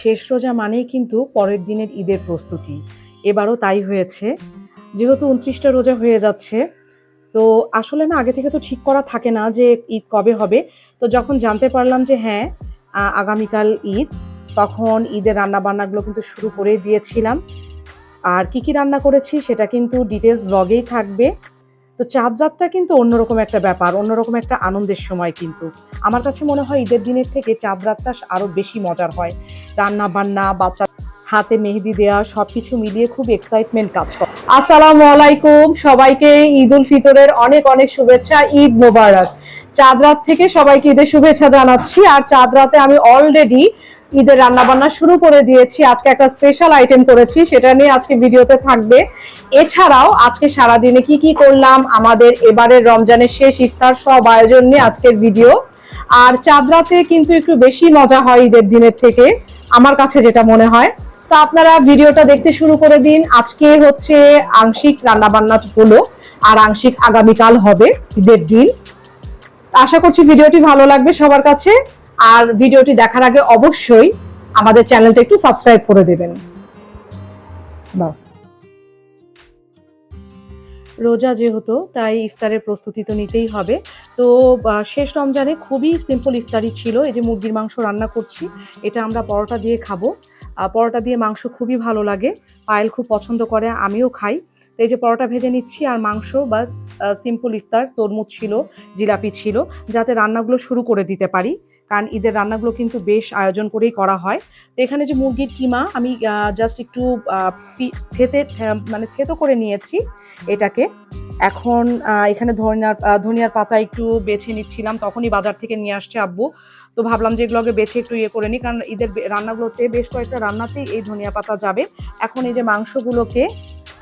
শেষ রোজা মানেই কিন্তু পরের দিনের ঈদের প্রস্তুতি। এবারও তাই হয়েছে। যেহেতু উনত্রিশটা রোজা হয়ে যাচ্ছে, তো আসলে না, আগে থেকে তো ঠিক করা থাকে না যে ঈদ কবে হবে। তো যখন জানতে পারলাম যে হ্যাঁ আগামীকাল ঈদ, তখন ঈদের রান্না বান্নাগুলো কিন্তু শুরু করে দিয়েছিলাম। আর কি কি রান্না করেছি সেটা কিন্তু ডিটেলস ব্লগেই থাকবে। তো চাঁদ রাতটা কিন্তু অন্যরকম একটা ব্যাপার, অন্যরকম একটা আনন্দের সময় কিন্তু। আমার কাছে মনে হয় ঈদের দিনের থেকে চাঁদ রাতটা আরও বেশি মজার হয়। রান্না বান্না বাচ্চা হাতে মেহেদি দেওয়া সবকিছু মিলিয়ে খুব এক্সাইটমেন্ট কাজ করে। আসসালামু আলাইকুম সবাইকে, ঈদ উল ফিতরের অনেক অনেক শুভেচ্ছা, ঈদ মোবারক। চাঁদ রাত থেকে সবাইকে ঈদের শুভেচ্ছা জানাচ্ছি, আর চাঁদ রাতে আমি অলরেডি ঈদের রান্না বান্না শুরু করে দিয়েছি। আজকে একটা স্পেশাল আইটেম করেছি, সেটা নিয়ে আজকে ভিডিওতে থাকবে। এছাড়াও আজকে সারাদিনে কি কি করলাম, আমাদের এবারের রমজানের শেষ ইফতার সব আয়োজন নিয়ে আজকের ভিডিও আর চাঁদরাতে কিন্তু একটু বেশি মজা হয় ঈদের দিনের থেকে, আমার কাছে যেটা মনে হয়। তো আপনারা ভিডিওটা দেখতে শুরু করে দিন। আজকে হচ্ছে আংশিক রান্না বান্না হলো, আর আংশিক আগামীকাল হবে ঈদের দিন। আশা করছি ভিডিওটি ভালো লাগবে সবার কাছে। আর ভিডিওটি দেখার আগে অবশ্যই আমাদের চ্যানেলটা একটু সাবস্ক্রাইব করে দেবেন। রোজা যেহেতু, তাই ইফতারের প্রস্তুতি তো নিতেই হবে। তো শেষ রমজানে খুবই সিম্পল ইফতারি ছিল। এই যে মুরগির মাংস রান্না করছি, এটা আমরা পরোটা দিয়ে খাব। পরোটা দিয়ে মাংস খুবই ভালো লাগে। পায়েল খুব পছন্দ করে, আমিও খাই। এই যে পরোটা ভেজে নিচ্ছি আর মাংস, বাস সিম্পল ইফতার, তরমুজ ছিল, জিলাপি ছিল, যাতে রান্নাগুলো শুরু করে দিতে পারি। কারণ ঈদের রান্নাগুলো কিন্তু বেশ আয়োজন করেই করা হয়। তো এখানে যে মুরগির কিমা, আমি জাস্ট একটু থেতে থে- মানে থেতো করে নিয়েছি এটাকে। এখন এখানে ধনিয়ার ধনিয়ার পাতা একটু বেছে নিচ্ছিলাম, তখনই বাজার থেকে নিয়ে আসছে আব্বু। তো ভাবলাম যে এগুলোকে বেছে একটু ইয়ে করে নিই, কারণ ঈদের রান্নাগুলোতে বেশ কয়েকটা রান্নাতেই এই ধনিয়া পাতা যাবে। এখন এই যে মাংসগুলোকে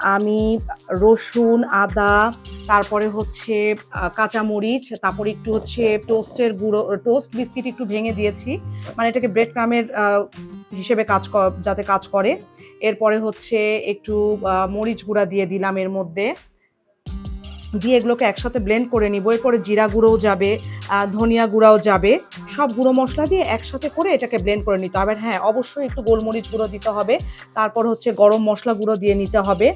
আমি রসুন, আদা, তারপরে হচ্ছে কাঁচামরিচ, তারপরে একটু হচ্ছে টোস্টের গুঁড়ো টোস্ট বিস্কিট একটু ভেঙে দিয়েছি। মানে এটাকে ব্রেড ক্রামের হিসেবে কাজ যাতে কাজ করে। এরপরে হচ্ছে একটু মরিচ গুঁড়া দিয়ে দিলাম এর মধ্যে। দিয়ে এগুলোকে একসাথে ব্লেন্ড করে নিব। এরপরে জিরা গুঁড়োও যাবে ধনিয়া গুঁড়াও যাবে। সব গুঁড়ো মশলা দিয়ে একসাথে করে এটাকে ব্লেন্ড করে নিতে হবে। হ্যাঁ অবশ্যই একটু গোলমরিচ গুঁড়ো দিতে হবে। তারপর হচ্ছে গরম মশলা গুঁড়ো দিয়ে নিতে হবে।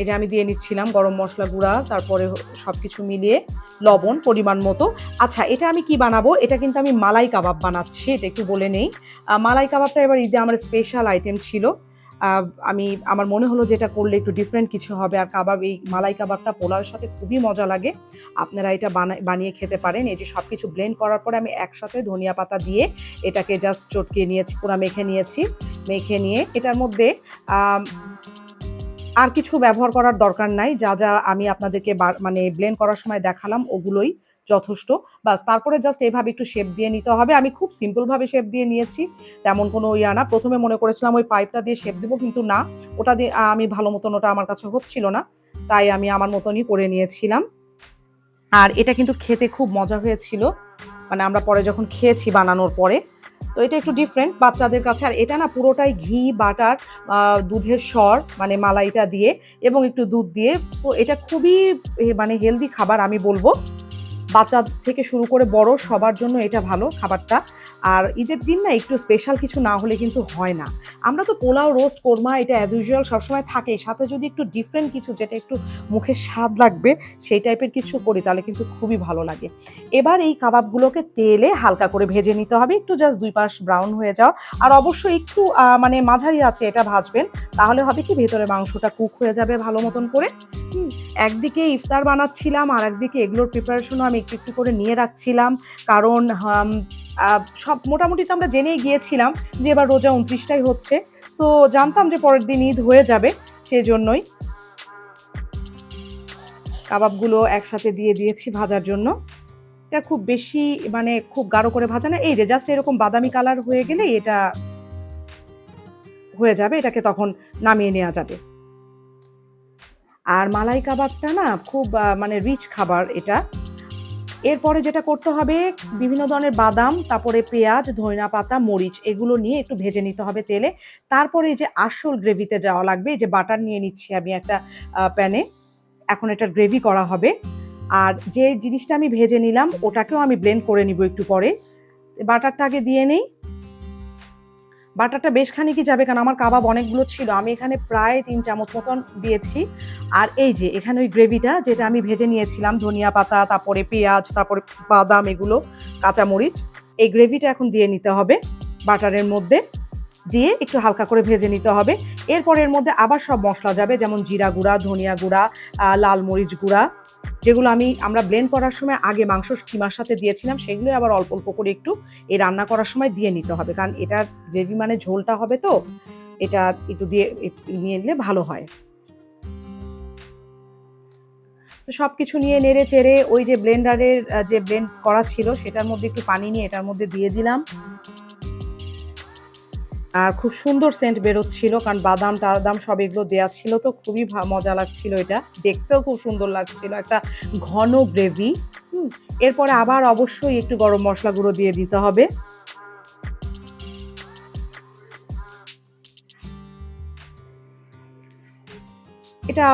এই যে আমি দিয়ে নিচ্ছিলাম গরম মশলা গুঁড়া, তারপরে সব কিছু মিলিয়ে লবণ পরিমাণ মতো। আচ্ছা এটা আমি কি বানাবো? এটা কিন্তু আমি মালাই কাবাব বানাচ্ছি, এটা একটু বলে নেই। মালাই কাবাবটা এবার ঈদে আমার স্পেশাল আইটেম ছিল। আমি, আমার মনে হলো যে এটা করলে একটু ডিফারেন্ট কিছু হবে। আর কাবাব, এই মালাই কাবাবটা পোলাওয়ের সাথে খুবই মজা লাগে। আপনারা এটা বানা- বানিয়ে খেতে পারেন। এই যে সব কিছু ব্লেন্ড করার পরে আমি একসাথে ধনিয়া পাতা দিয়ে এটাকে জাস্ট চটকে নিয়েছি, পুরো মেখে নিয়েছি। মেখে নিয়ে এটার মধ্যে আর কিছু ব্যবহার করার দরকার নাই। যা যা আমি আপনাদেরকে মানে ব্লেন্ড করার সময় দেখালাম, ওগুলোই যথেষ্ট। বাস, তারপরে জাস্ট এভাবে একটু শেপ দিয়ে নিতে হবে। আমি খুব সিম্পল ভাবে শেপ দিয়ে নিয়েছি। তেমন কোনো ইয়া না। প্রথমে মনে করেছিলাম ওই পাইপটা দিয়ে শেপ দিব, কিন্তু না। ওটা দিয়ে আমি ভালো মতন ওটা আমার কাছে হচ্ছিল না। তাই আমি আমার মতনই করে নিয়েছিলাম। আর এটা কিন্তু খেতে খুব মজা হয়েছিল। মানে আমরা পরে যখন খেয়েছি বানানোর পরে। তো এটা একটু ডিফারেন্ট বাচ্চাদের কাছে। আর এটা না পুরোটাই ঘি, বাটার দুধের সর মানে মালাইটা দিয়ে এবং একটু দুধ দিয়ে। সো এটা খুবই মানে হেলদি খাবার আমি বলব। বাচ্চা থেকে শুরু করে বড় সবার জন্য এটা ভালো খাবারটা। আর ঈদের দিন না একটু স্পেশাল কিছু না হলে কিন্তু হয় না। আমরা তো পোলাও রোস্ট কোরমা এটা অ্যাজ ইউজুয়াল সবসময় থাকেই। সাথে যদি একটু ডিফারেন্ট কিছু যেটা একটু মুখের স্বাদ লাগবে, সেই টাইপের কিছু করি, তাহলে কিন্তু খুবই ভালো লাগে। এবার এই কাবাবগুলোকে তেলে হালকা করে ভেজে নিতে হবে। একটু জাস্ট দুই পাশ ব্রাউন হয়ে যাও আর অবশ্যই একটু মানে মাঝারি আছে, এটা ভাজবেন। তাহলে হবে কি, ভেতরে মাংসটা কুক হয়ে যাবে ভালো মতন করে। একদিকে ইফতার বানাচ্ছিলাম, আর একদিকে এগুলোর প্রিপারেশনও আমি একটু একটু করে নিয়ে রাখছিলাম। কারণ সব মোটামুটি তো আমরা জেনেই গিয়েছিলাম যে এবার রোজা উনত্রিশটাই হচ্ছে। সো জানতাম যে পরের দিন ঈদ হয়ে যাবে সেই জন্যই কাবাবগুলো একসাথে দিয়ে দিয়েছি ভাজার জন্য। এটা খুব বেশি মানে খুব গাঢ় করে ভাজা না, এই যে জাস্ট এরকম বাদামি কালার হয়ে গেলে এটা হয়ে যাবে, এটাকে তখন নামিয়ে নেওয়া যাবে। আর মালাই কাবাবটা না খুব মানে রিচ খাবার এটা। এরপরে যেটা করতে হবে, বিভিন্ন ধরনের বাদাম, তারপরে পেঁয়াজ, ধনিয়া পাতা, মরিচ, এগুলো নিয়ে একটু ভেজে নিতে হবে তেলে। তারপরে এই যে আসল গ্রেভিতে যাওয়া লাগবে, এই যে বাটার নিয়ে নিচ্ছি আমি একটা প্যানে। এখন এটা গ্রেভি করা হবে। আর যে জিনিসটা আমি ভেজে নিলাম, ওটাকেও আমি ব্লেন্ড করে নিব একটু পরে। বাটারটা আগে দিয়ে নেই। বাটারটা বেশ খানিকই যাবে, কারণ আমার কাবাব অনেকগুলো ছিল। আমি এখানে প্রায় তিন চামচ মতন দিয়েছি। আর এই যে, এখানে ওই গ্রেভিটা যেটা আমি ভেজে নিয়েছিলাম, ধনিয়া পাতা, তারপরে পেঁয়াজ, তারপরে বাদাম, এগুলো, কাঁচামরিচ, এই গ্রেভিটা এখন দিয়ে নিতে হবে বাটারের মধ্যে। দিয়ে একটু হালকা করে ভেজে নিতে হবে। এরপর এর মধ্যে আবার সব মশলা যাবে, যেমন জিরা গুঁড়া, ধনিয়া গুঁড়া লাল মরিচ গুঁড়া যেগুলো আমি, আমরা ব্লেন্ড করার সময় আগে মাংস কিমার সাথে দিয়েছিলাম সেগুলো আবার অল্প অল্প করে একটু এই রান্না করার সময় দিয়ে নিতে হবে। কারণ এটার গ্রেভি মানে ঝোলটা হবে তো, এটা একটু দিয়ে নিয়ে নিলে ভালো হয়। তো সব কিছু নিয়ে নেড়ে চেড়ে ওই যে ব্লেন্ডারের যে ব্লেন্ড করা ছিল, সেটার মধ্যে একটু পানি নিয়ে এটার মধ্যে দিয়ে দিলাম। আর খুব সুন্দর সেন্ট বেরোচ্ছিল, কারণ বাদাম, টাদাম সব এগুলো দেওয়া ছিল তো, খুবই মজা লাগছিল এটা। দেখতেও খুব সুন্দর লাগছিল, একটা ঘন গ্রেভি এরপরে আবার অবশ্যই একটু গরম মশলা গুঁড়ো দিয়ে দিতে হবে। এটা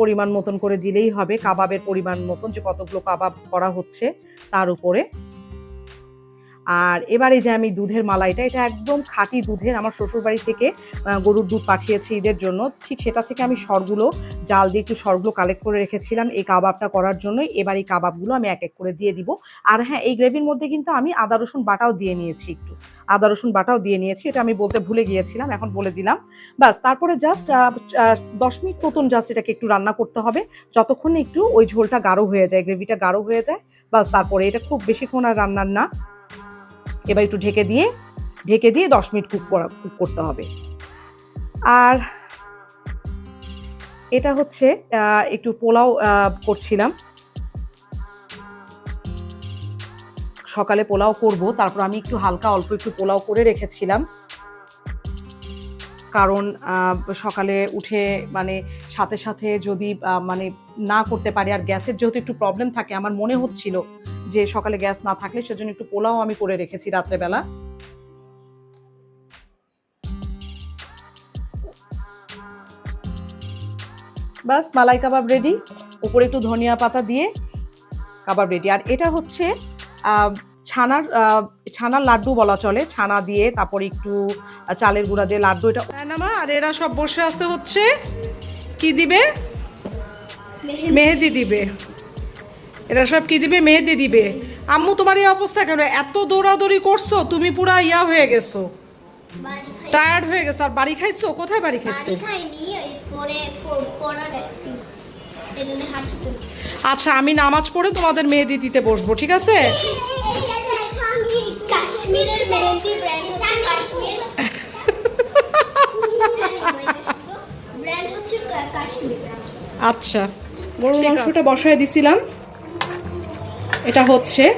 পরিমাণ মতন করে দিলেই হবে, কাবাবের পরিমাণ মতন যে কতগুলো কাবাব করা হচ্ছে তার উপরে। আর এবারে যে আমি দুধের মালাইটা, এটা একদম খাঁটি দুধের আমার শ্বশুর বাড়ি থেকে গরুর দুধ পাঠিয়েছে ঈদের জন্য। ঠিক সেটা থেকে আমি সরগুলো, জাল দিয়ে একটু সরগুলো কালেক্ট করে রেখেছিলাম এই কাবাবটা করার জন্যই। এবার এই কাবাবগুলো আমি এক এক করে দিয়ে দিব। আর হ্যাঁ এই গ্রেভির মধ্যে কিন্তু আমি আদা, রসুন বাটাও দিয়ে নিয়েছি একটু। আদা, রসুন বাটাও দিয়ে নিয়েছি, এটা আমি বলতে ভুলে গিয়েছিলাম, এখন বলে দিলাম। বাস তারপরে জাস্ট দশ মিনিট মতন জাস্ট এটাকে একটু রান্না করতে হবে। যতক্ষণ একটু ওই ঝোলটা গাঢ় হয়ে যায়, গ্রেভিটা গাঢ় হয়ে যায় বাস তারপরে এটা খুব বেশিক্ষণ আর রান্নার না। এবার একটু ঢেকে দিয়ে ঢেকে দিয়ে দশ মিনিট কুক করা কুক করতে হবে। আর এটা হচ্ছে একটু পোলাও করছিলাম। সকালে পোলাও করব, তারপর আমি একটু হালকা অল্প একটু পোলাও করে রেখেছিলাম। কারণ সকালে উঠে মানে সাথে সাথে যদি মানে না করতে পারি আর গ্যাসের যেহেতু একটু প্রবলেম থাকে, আমার মনে হচ্ছিল যে সকালে গ্যাস না থাকলে সেজন্য একটু পোলাও আমি করে রেখেছি রাত্রেবেলা। বাস মালাই কাবাব রেডি উপরে একটু ধনিয়া পাতা দিয়ে কাবাব রেডি আর এটা হচ্ছে ছানার ছানার লাড্ডু বলা চলে। ছানা দিয়ে তারপরে একটু চালের গুঁড়া দিয়ে লাড্ডু। এটা নামা আর এরা সব বসে আছে হচ্ছে কি দিবে? মেহেদি দিবে। এরা সব কি দিবে? মেহেদি দিবে। আম্মু তোমার এই অবস্থা কেন? এত দৌড়াদৌড়ি করছ তুমি পুরা ইয়া হয়ে গেছো। বাড়ি টায়ার্ড হয়ে গেছো। আর বাড়ি খাইছো? কোথায় বাড়ি খাইছো? আচ্ছা আমি নামাজ পড়ে তোমাদের মেহেদি দিতে বসবো ঠিক আছে? কাশ্মীরের মেহেন্দি ব্র্যান্ড কাশ্মীর। ব্র্যান্ড হচ্ছে কাশ্মীর। আচ্ছা গরুর মাংসটা বসায় দিছিলাম। এটা হচ্ছে,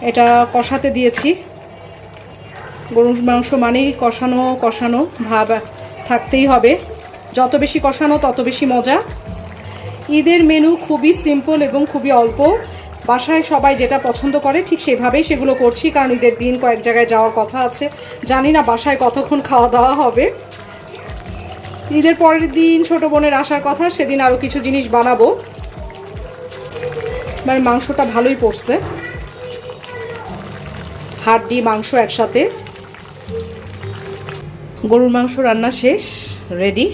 এটা কষাতে দিয়েছি। গরুর মাংস মানেই কষানো কষানো ভাব থাকতেই হবে। যত বেশি কষানো, তত বেশি মজা। ঈদের মেনু খুবই সিম্পল এবং খুবই অল্প। বাসায় সবাই যেটা পছন্দ করে, ঠিক সেভাবেই সেগুলো করছি, কারণ ঈদের দিন কয়েক জায়গায় যাওয়ার কথা আছে। জানি না বাসায় কতক্ষণ খাওয়া দাওয়া হবে। ঈদের পরের দিন ছোট বোনের আসার কথা, সেদিন আরও কিছু জিনিস বানাবো। মানে মাংসটা ভালোই পড়ছে। হাড্ডি মাংস একসাথে। গরুর মাংস রান্না শেষ রেডি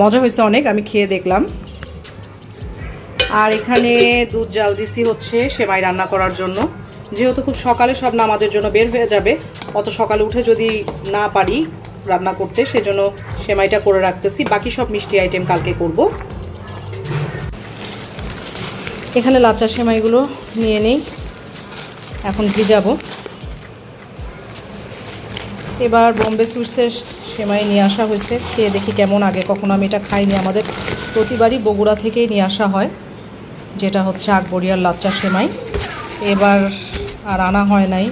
মজা হয়েছে অনেক, আমি খেয়ে দেখলাম। আর এখানে দুধ জাল দিছি হচ্ছে সেমাই রান্না করার জন্য। যেহেতু খুব সকালে সব নামাজের জন্য বের হয়ে যাবে, অত সকালে উঠে যদি না পারি রান্না করতে, সেজন্য সেমাইটা করে রাখতেছি। বাকি সব মিষ্টি আইটেম কালকে করব। এখানে লাচ্চা সেমাইগুলো নিয়ে নেই। এখন ভিজাবো। এবার বোম্বে সুইটসের সেমাই নিয়ে আসা হয়েছে। খেয়ে দেখি কেমন আগে। কখনো আমি এটা খাইনি। আমাদের প্রতিবারই বগুড়া থেকেই নিয়ে আসা হয়, যেটা হচ্ছে আকবরিয়ার লাচ্চা সেমাই। এবার আর আনা হয় নাই।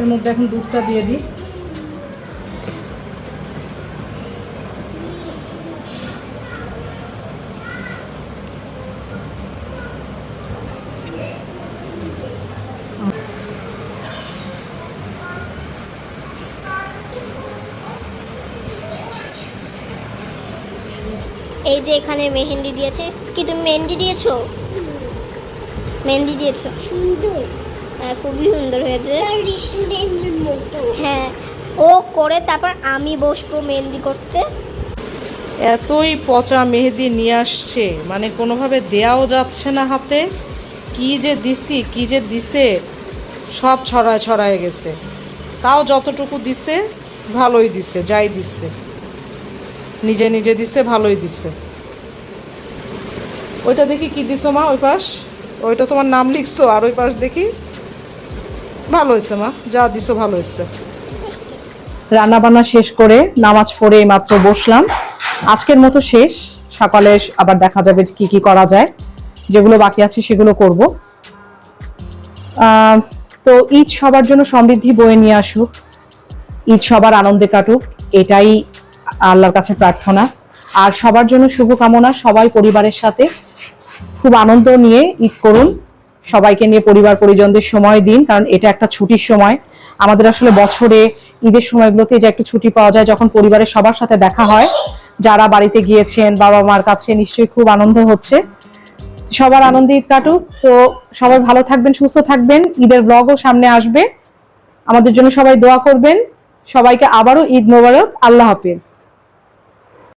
এর মধ্যে এখন দুধটা দিয়ে দিই। এই যে এখানে মেহেন্দি দিয়েছে। কি তুমি মেহেন্দি দিয়েছ? মেহেন্দি দিয়েছ? সুন্দর। হ্যাঁ খুবই সুন্দর হয়েছে। হ্যাঁ ও করে তারপর আমি বসবো মেহেন্দি করতে। এতই পচা মেহেদি নিয়ে আসছে। মানে কোনোভাবে দেয়াও যাচ্ছে না হাতে। কি যে দিছি কি যে দিছে সব ছড়ায় ছড়ায় গেছে। তাও যতটুকু দিছে ভালোই দিছে যাই দিছে। নিজে নিজে দিছে ভালোই দিছে। ওইটা দেখি কি দিছো মা, ওই পাশ? ওইটা তোমার নাম লিখছো আর ওই পাশ দেখি? ভালো হয়েছে মা, যা দিছো ভালো হয়েছে রান্না বান্না শেষ করে নামাজ পড়ে মাত্র বসলাম। আজকের মতো শেষ, সকালে আবার দেখা যাবে কি কি করা যায়। যেগুলো বাকি আছে সেগুলো করব। তো ঈদ সবার জন্য সমৃদ্ধি বয়ে নিয়ে আসুক। ঈদ সবার আনন্দে কাটুক, এটাই আল্লাহর কাছে প্রার্থনা। আর সবার জন্য শুভকামনা সবাই পরিবারের সাথে। খুব আনন্দ নিয়ে ঈদ করুন। সবাইকে নিয়ে পরিবার পরিজনদের সময় দিন, কারণ এটা একটা ছুটির সময়। আমাদের আসলে বছরে, ঈদের সময়গুলোতে যে একটা ছুটি পাওয়া যায়, যখন পরিবারের সবার সাথে দেখা হয়, যারা বাড়িতে গিয়েছেন, বাবা মার কাছে নিশ্চয়ই খুব আনন্দ হচ্ছে। সবার আনন্দে ঈদ কাটুক। তো সবাই ভালো থাকবেন, সুস্থ থাকবেন। ঈদের ব্লগও সামনে আসবে। আমাদের জন্য সবাই দোয়া করবেন। সবাইকে আবারও ঈদ মোবারক। আল্লাহ হাফিজ।